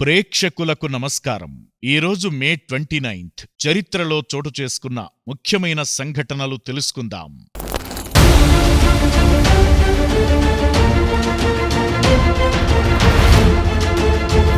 ప్రేక్షకులకు నమస్కారం. ఈరోజు మే ట్వంటీ నైన్త్. చరిత్రలో చోటు చేసుకున్న ముఖ్యమైన సంఘటనలు తెలుసుకుందాం.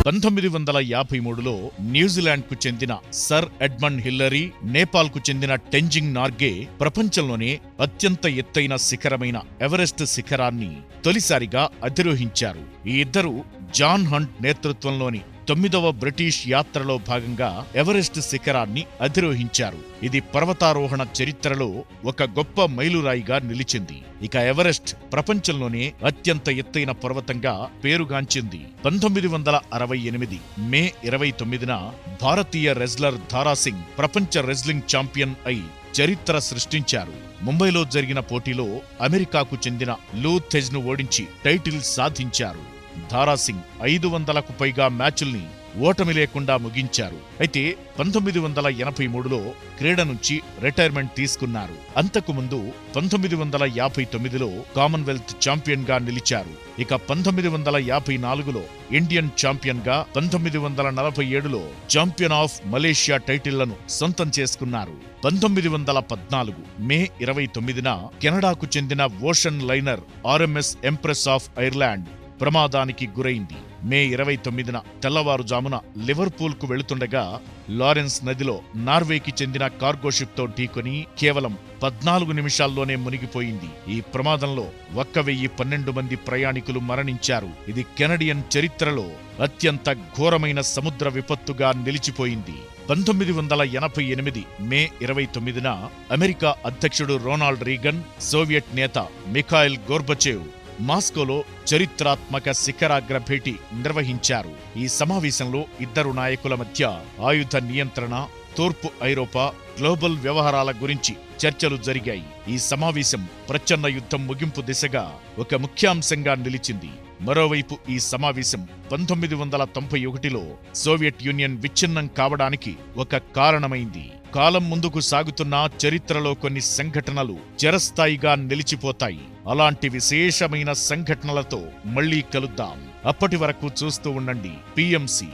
పంతొమ్మిది వందల యాభై మూడులో న్యూజిలాండ్కు చెందిన సర్ ఎడ్మండ్ హిల్లరీ నేపాల్కు చెందిన టెంజింగ్ నార్గే ప్రపంచంలోనే అత్యంత ఎత్తైన శిఖరమైన ఎవరెస్ట్ శిఖరాన్ని తొలిసారిగా అధిరోహించారు. ఈ ఇద్దరు జాన్ హంట్ నేతృత్వంలోని తొమ్మిదవ బ్రిటిష్ యాత్రలో భాగంగా ఎవరెస్ట్ శిఖరాన్ని అధిరోహించారు. ఇది పర్వతారోహణ చరిత్రలో ఒక గొప్ప మైలురాయిగా నిలిచింది. ఇక ఎవరెస్ట్ ప్రపంచంలోనే అత్యంత ఎత్తైన పర్వతంగా పేరుగాంచింది. పంతొమ్మిది వందల అరవై ఎనిమిది మే ఇరవై తొమ్మిదిన భారతీయ రెజ్లర్ ధారాసింగ్ ప్రపంచ రెజ్లింగ్ ఛాంపియన్ అయి చరిత్ర సృష్టించారు. ముంబైలో జరిగిన పోటీలో అమెరికాకు చెందిన లూ థెజ్ను ఓడించి టైటిల్ సాధించారు. ధారాసింగ్ ఐదు వందలకు పైగా మ్యాచుల్ని ఓటమి లేకుండా ముగించారు. అయితే పంతొమ్మిది వందల ఎనభై మూడులో క్రీడ నుంచి రిటైర్మెంట్ తీసుకున్నారు. అంతకు ముందు పంతొమ్మిది వందల యాభై తొమ్మిదిలో కామన్వెల్త్ ఛాంపియన్గా నిలిచారు. ఇక పంతొమ్మిది వందల యాభై నాలుగులో ఇండియన్ ఛాంపియన్గా పంతొమ్మిది వందల నలభై ఏడులో ఛాంపియన్ ఆఫ్ మలేషియా టైటిళ్ళను సొంతం చేసుకున్నారు. పంతొమ్మిది వందల పద్నాలుగు మే ఇరవై తొమ్మిదిన కెనడాకు చెందిన ocean liner RMS Empress of Ireland ప్రమాదానికి గురైంది. మే ఇరవై తొమ్మిదిన తెల్లవారుజామున లివర్పూల్కు వెళుతుండగా లారెన్స్ నదిలో నార్వేకి చెందిన కార్గోషిప్తో ఢీకొని కేవలం పద్నాలుగు నిమిషాల్లోనే మునిగిపోయింది. ఈ ప్రమాదంలో ఒక్క వెయ్యి పన్నెండు మంది ప్రయాణికులు మరణించారు. ఇది కెనడియన్ చరిత్రలో అత్యంత ఘోరమైన సముద్ర విపత్తుగా నిలిచిపోయింది. పంతొమ్మిది వందల ఎనభై ఎనిమిది మే ఇరవై తొమ్మిదిన అమెరికా అధ్యక్షుడు రొనాల్డ్ రీగన్ సోవియట్ నేత మిఖాయిల్ గోర్బచేవ్ మాస్కోలో చరిత్రాత్మక శిఖరాగ్ర భేటీ నిర్వహించారు. ఈ సమావేశంలో ఇద్దరు నాయకుల మధ్య ఆయుధ నియంత్రణ తూర్పు ఐరోపా గ్లోబల్ వ్యవహారాల గురించి చర్చలు జరిగాయి. ఈ సమావేశం ప్రచన్న యుద్ధం ముగింపు దిశగా ఒక ముఖ్యాంశంగా నిలిచింది. మరోవైపు ఈ సమావేశం పంతొమ్మిది వందల తొంభై ఒకటిలో సోవియట్ యూనియన్ విచ్ఛిన్నం కావడానికి ఒక కారణమైంది. కాలం ముందుకు సాగుతున్న చరిత్రలో కొన్ని సంఘటనలు చిరస్థాయిగా నిలిచిపోతాయి. అలాంటి విశేషమైన సంఘటనలతో మళ్ళీ కలుద్దాం. అప్పటి వరకు చూస్తూ ఉండండి. పిఎంసి.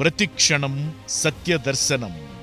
ప్రతిక్షణం సత్యదర్శనం.